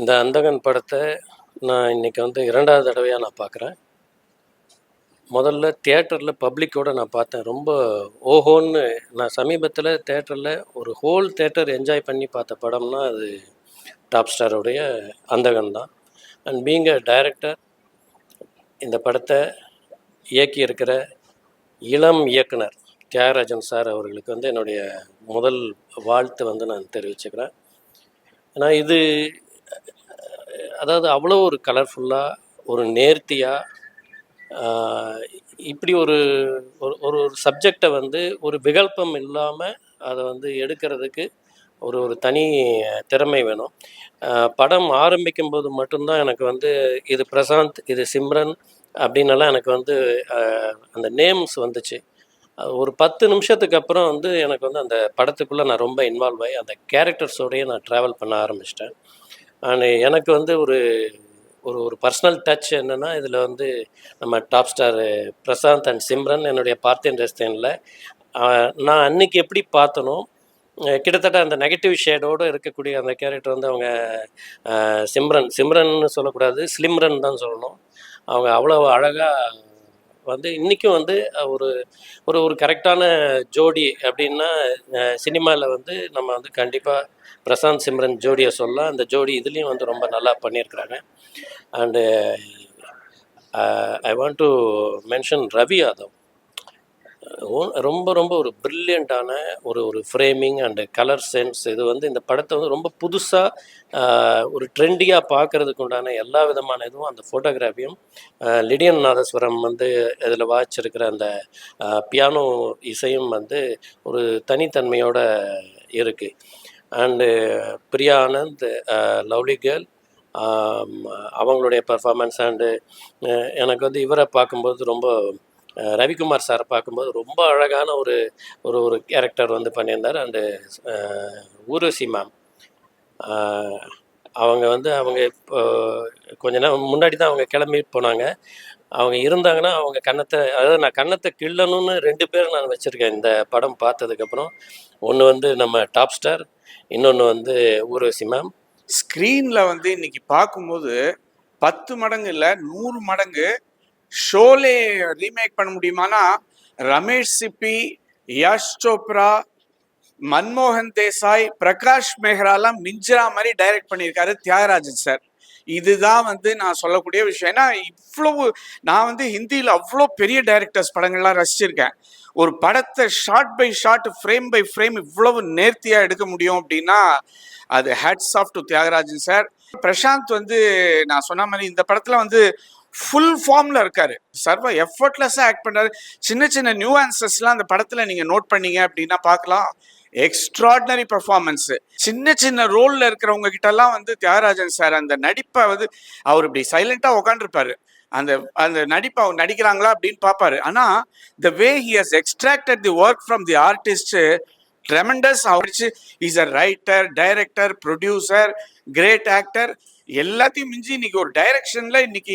இந்த அந்தகன் படத்தை நான் இன்னைக்கு வந்து இரண்டாவது தடவையாக நான் பார்க்குறேன். முதல்ல தியேட்டரில் பப்ளிக்கோட நான் பார்த்தேன். ரொம்ப ஓஹோன்னு நான் சமீபத்தில் தேட்டரில் ஒரு ஹோல் தேட்டர் என்ஜாய் பண்ணி பார்த்த படம்னா அது டாப் ஸ்டாருடைய அந்தகன் தான். அண்ட் பீங் அ டைரக்டர் இந்த படத்தை இயக்கியிருக்கிற இளம் இயக்குனர் தியாகராஜன் சார் அவர்களுக்கு வந்து என்னுடைய முதல் வாழ்த்து வந்து நான் தெரிவிச்சுக்கிறேன். ஏன்னா இது அதாவது அவ்வளோ ஒரு கலர்ஃபுல்லாக ஒரு நேர்த்தியாக இப்படி ஒரு ஒரு ஒரு சப்ஜெக்டை வந்து ஒரு விகல்பம் இல்லாமல் அதை வந்து எடுக்கிறதுக்கு ஒரு ஒரு தனி திறமை வேணும். படம் ஆரம்பிக்கும் போது மட்டும்தான் எனக்கு வந்து இது பிரசாந்த் இது சிம்ரன் அப்படின்னலாம் எனக்கு வந்து அந்த நேம்ஸ் வந்துச்சு. ஒரு பத்து நிமிஷத்துக்கு அப்புறம் வந்து எனக்கு வந்து அந்த படத்துக்குள்ளே நான் ரொம்ப இன்வால்வ் ஆகி அந்த கேரக்டர்ஸோடையே நான் ட்ராவல் பண்ண ஆரம்பிச்சிட்டேன். அண்ட் எனக்கு வந்து ஒரு ஒரு ஒரு பர்சனல் டச் என்னென்னா இதில் வந்து நம்ம top star Prashanth and Simran என்னுடைய பார்த்தேன் ரஸ்தேனில் நான் அன்னைக்கு எப்படி பார்த்தனோ கிட்டத்தட்ட அந்த நெகட்டிவ் ஷேடோடு இருக்கக்கூடிய அந்த கேரக்டர் வந்து அவங்க சிம்ரன் சிம்ரன் சிம்ரன்னு சொல்லக்கூடாது ஸ்லிம்ரன் தான் சொல்லணும். அவங்க அவ்வளோ அழகாக வந்து இன்றைக்கும் வந்து ஒரு ஒரு ஒரு கரெக்டான ஜோடி அப்படின்னா சினிமாவில் வந்து நம்ம வந்து கண்டிப்பாக பிரசாந்த் சிம்ரன் ஜோடியை சொல்லலாம். அந்த ஜோடி இதுலேயும் வந்து ரொம்ப நல்லா பண்ணியிருக்கிறாங்க. And I want to mention Ravi Yadav. ரொம்ப ரொம்ப ஒரு ப்ரில்லியண்ட்டான ஒரு ஒரு ஃப்ரேமிங் அண்டு கலர் சென்ஸ் இது வந்து இந்த படத்தை வந்து ரொம்ப புதுசாக ஒரு ட்ரெண்டியாக பார்க்கறதுக்கு உண்டான எல்லா விதமான இதுவும் அந்த ஃபோட்டோகிராஃபியும் லிடியன் நாதஸ்வரம் வந்து இதில் வாய்ச்சிருக்கிற அந்த பியானோ இசையும் வந்து ஒரு தனித்தன்மையோட இருக்குது and Priya Anand lovely girl அவங்களுடைய பர்ஃபார்மன்ஸ் அண்டு எனக்கு வந்து இவரை பார்க்கும்போது ரொம்ப ரவிக்குமார் சாரை பார்க்கும்போது ரொம்ப அழகான ஒரு ஒரு ஒரு கேரக்டர் வந்து பண்ணியிருந்தார். அண்டு ஊர்வசி மேம் அவங்க வந்து அவங்க இப்போ கொஞ்ச நேரம் முன்னாடி தான் அவங்க கிளம்பி போனாங்க. அவங்க இருந்தாங்கன்னா அவங்க கன்னத்தை அதாவது நான் கன்னத்தை கிள்ளணும்னு ரெண்டு பேர் நான் வச்சுருக்கேன் இந்த படம் பார்த்ததுக்கப்புறம் ஒன்று வந்து நம்ம டாப் ஸ்டார் இன்னொன்று வந்து ஊர்வசி மேம் ஸ்க்ரீனில் வந்து இன்னைக்கு பார்க்கும்போது பத்து மடங்கு இல்லை நூறு மடங்கு ஷோலே ரீமேக் பண்ண முடியுமானா ரமேஷ் சிப்பி யஷ் சோப்ரா மன்மோகன் தேசாய் பிரகாஷ் மெஹ்ராலாம் மிஞ்சரா மாதிரி டைரக்ட் பண்ணியிருக்காரு தியாகராஜன் சார் இதுதான் வந்து நான் சொல்லக்கூடிய விஷயம். ஏன்னா இவ்வளவு நான் வந்து ஹிந்தியில் அவ்வளோ பெரிய டைரக்டர்ஸ் படங்கள்லாம் ரசிச்சிருக்கேன். ஒரு படத்தை shot by shot frame by frame இவ்வளவு நேர்த்தியாக எடுக்க முடியும் அப்படின்னா அது hats off to Thiyagarajan sir Prashanth வந்து நான் சொன்ன மாதிரி இந்த படத்தில் வந்து ஃபுல் ஃபார்மில் இருக்காரு. சர்வ எஃபர்ட்லெஸ்ஸாக ஆக்ட் பண்ணுறாரு சின்ன சின்ன நியூ ஆன்சர்ஸ்லாம் அந்த படத்தில் நீங்கள் நோட் பண்ணீங்க அப்படின்னா பார்க்கலாம். எக்ஸ்ட்ராடினரி பர்ஃபார்மன்ஸ் சின்ன சின்ன ரோல்ல இருக்கிறவங்க கிட்டலாம் வந்து தியாகராஜன் சார் அந்த நடிப்பை வந்து அவர் இப்படி சைலண்டா உட்காந்துருப்பாரு அந்த அந்த நடிப்பை அவங்க நடிக்கிறாங்களா அப்படின்னு பார்ப்பாரு. ஆனா the way he has extracted the work from the artist tremendous our is a writer director producer great actor எல்லாத்தையும் மிஞ்சி இன்னைக்கு ஒரு டைரக்ஷன்ல இன்னைக்கு